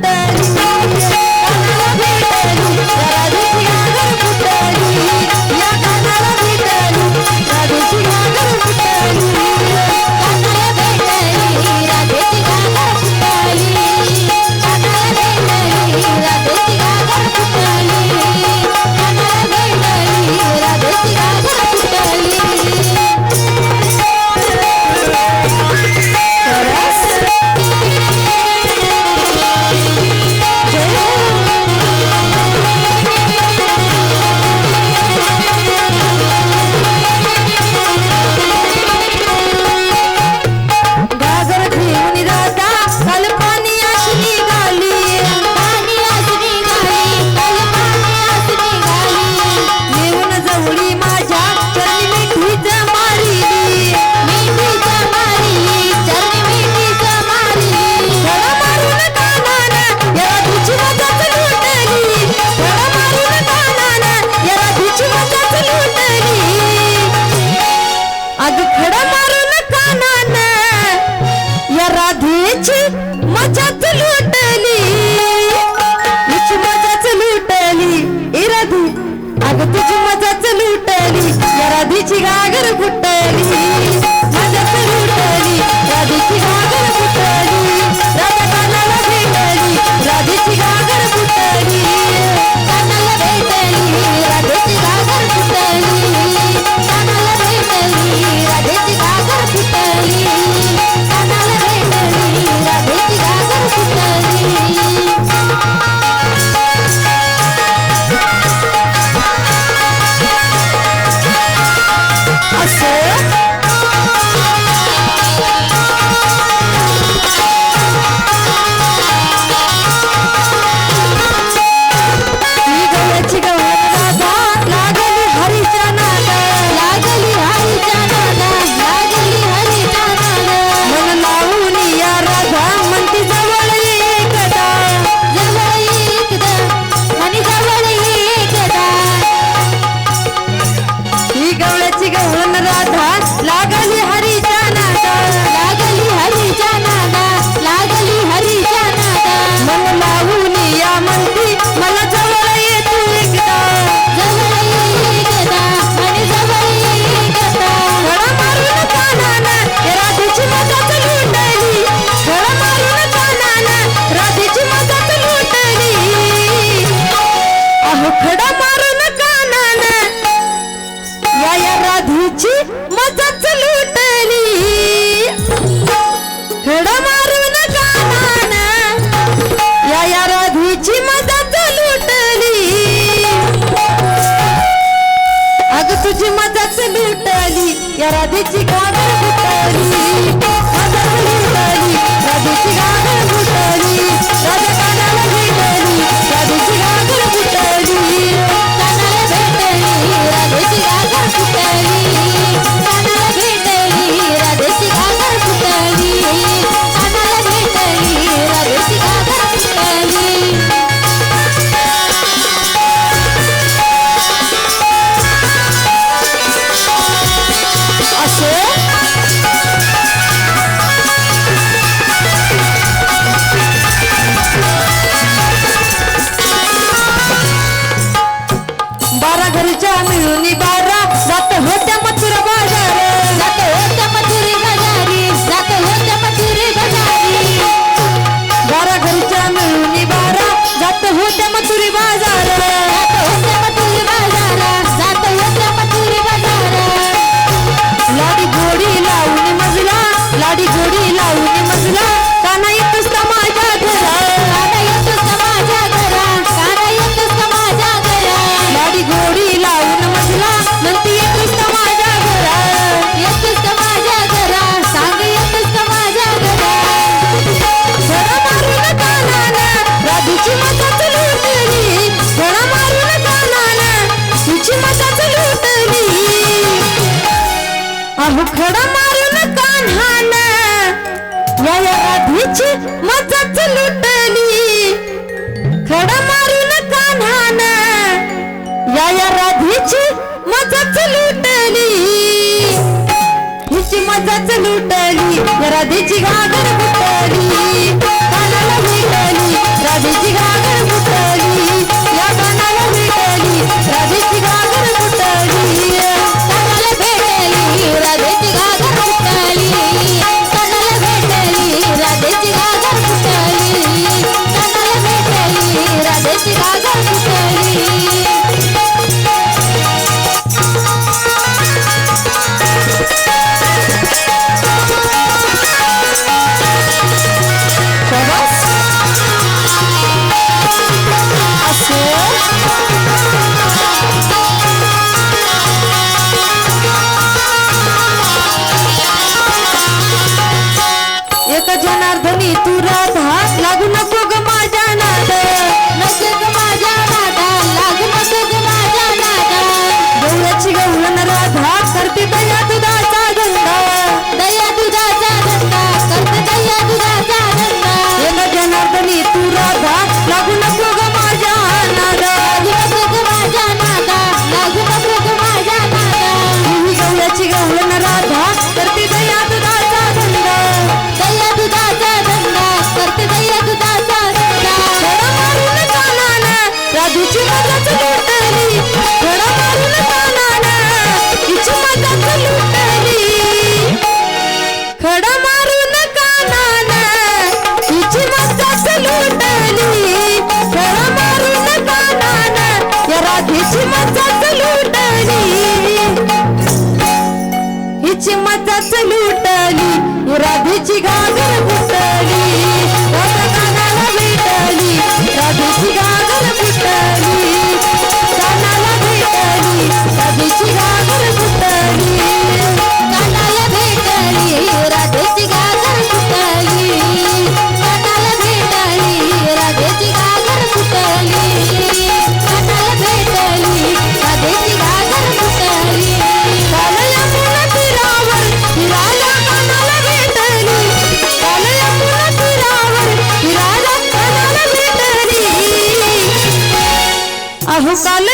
bend. জামিউনি বা मुखड मारून कान्हान. या आधीची मजाच लुटली. खड मारून कान्हान. या आधीची मजाच लुटली. हिची मजाच लुटली. या राधीची గురాభిచి గాగర ಬಹುಕಾಲ